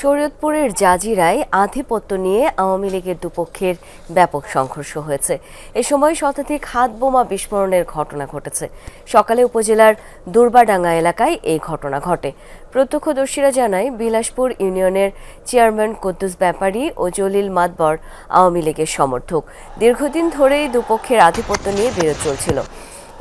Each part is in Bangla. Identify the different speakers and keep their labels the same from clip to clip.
Speaker 1: শরীয়তপুরের জাজিরায় আধিপত্য নিয়ে আওয়ামী লীগের দুপক্ষের ব্যাপক সংঘর্ষ হয়েছে। এ সময় শতাধিক হাত বোমা বিস্ফোরণের ঘটনা ঘটেছে। সকালে উপজেলার দুর্বাডাঙ্গা এলাকায় এই ঘটনা ঘটে। প্রত্যক্ষদর্শীরা জানায়, বিলাসপুর ইউনিয়নের চেয়ারম্যান কুদ্দুস ব্যাপারী ও জলিল মাতবর আওয়ামী লীগের সমর্থক। দীর্ঘদিন ধরেই দুপক্ষের আধিপত্য নিয়ে বিরোধ চলছিল।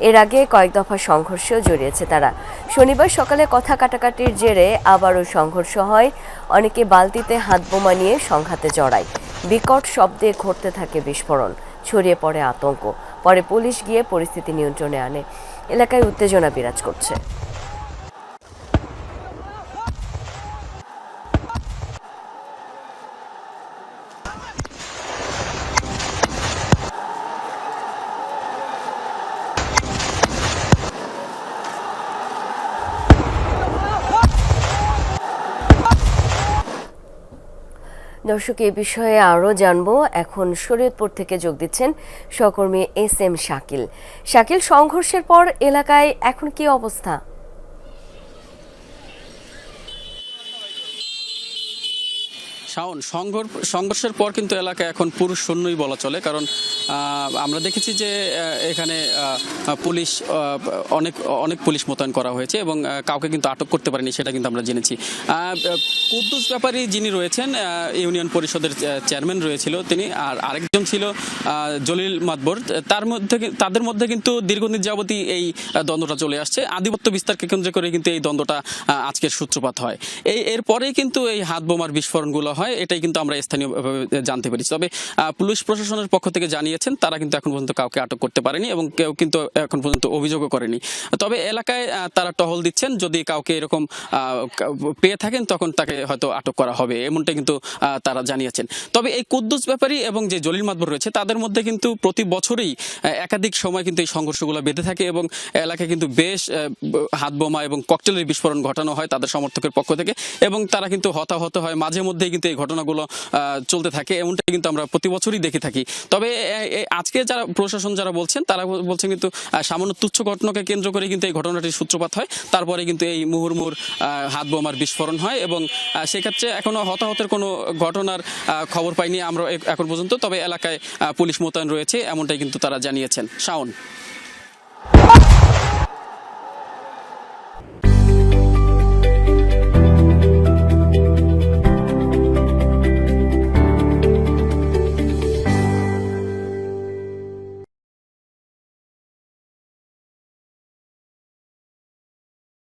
Speaker 1: এর আগে কয়েক দফা সংঘর্ষেও জড়িয়েছে তারা। শনিবার সকালে কথা কাটাকাটির জেরে আবারও সংঘর্ষ হয়। অনেকে বালতিতে হাত বোমা নিয়ে সংঘাতে জড়ায়। বিকট শব্দে ঘটতে থাকে বিস্ফোরণ, ছড়িয়ে পড়ে আতঙ্ক। পরে পুলিশ গিয়ে পরিস্থিতি নিয়ন্ত্রণে আনে। এলাকায় উত্তেজনা বিরাজ করছে। দর্শক এই বিষয়ে আরও জানব। এখন শরীয়তপুর থেকে যোগ দিচ্ছেন সহকর্মী এস এম শাকিল। শাকিল, সংঘর্ষের পর এলাকায় এখন কি অবস্থা?
Speaker 2: শাওন, সংঘর- সংঘর্ষের পর কিন্তু এলাকা এখন পুরুষ শূন্যই বলা চলে। কারণ আমরা দেখেছি যে এখানে পুলিশ অনেক অনেক পুলিশ মোতায়েন করা হয়েছে এবং কাউকে কিন্তু আটক করতে পারেনি সেটা কিন্তু আমরা জেনেছি। কুদ্দুস ব্যাপারী যিনি রয়েছেন ইউনিয়ন পরিষদের চেয়ারম্যান রয়েছিল তিনি আর আরেকজন ছিল জলিল মাতবর। তার মধ্যে তাদের মধ্যে কিন্তু দীর্ঘদিন যাবতই এই দ্বন্দ্বটা চলে আসছে। আধিপত্য বিস্তারকে কেন্দ্র করে কিন্তু এই দ্বন্দ্বটা আজকের সূত্রপাত হয়। এই, এরপরেই কিন্তু এই হাত বোমার বিস্ফোরণগুলো হয়, এটাই কিন্তু আমরা স্থানীয়ভাবে জানতে পেরেছি। তবে পুলিশ প্রশাসনের পক্ষ থেকে জানিয়েছেন, তারা কিন্তু এখন পর্যন্ত কাউকে আটক করতে পারেনি এবং কেউ কিন্তু এখন পর্যন্ত অভিযোগও করেনি। তবে এলাকায় তারা টহল দিচ্ছেন, যদি কাউকে এরকম পেয়ে থাকেন, তখন তাকে হয়তো আটক করা হবে এমনটা কিন্তু তারা জানিয়েছেন। তবে এই কুদ্দুস ব্যাপারী এবং যে জলিল মাতবর রয়েছে, তাদের মধ্যে কিন্তু প্রতি বছরই একাধিক সময় কিন্তু এই সংঘর্ষগুলো বেঁধে থাকে এবং এলাকায় কিন্তু বেশ হাত বোমা এবং ককটেলের বিস্ফোরণ ঘটানো হয় তাদের সমর্থকের পক্ষ থেকে এবং তারা কিন্তু হতাহত হয়। মাঝে মধ্যেই কিন্তু এই ঘটনাগুলো চলতে থাকে, এমনটা কিন্তু আমরা প্রতি বছরই দেখে থাকি। তবে আজকে যারা প্রশাসন যারা বলছেন, তারা বলছেন কিন্তু সামান্য তুচ্ছ ঘটনাকে কেন্দ্র করে কিন্তু এই ঘটনাটির সূত্রপাত হয়। তারপরে কিন্তু এই মুহুর্মুর হাত বোমার বিস্ফোরণ হয় এবং সেক্ষেত্রে এখনও হতাহতের কোনো ঘটনার খবর পাইনি আমরা এখন পর্যন্ত। তবে এলাকায় পুলিশ মোতায়েন রয়েছে, এমনটাই কিন্তু তারা জানিয়েছেন। শাওন।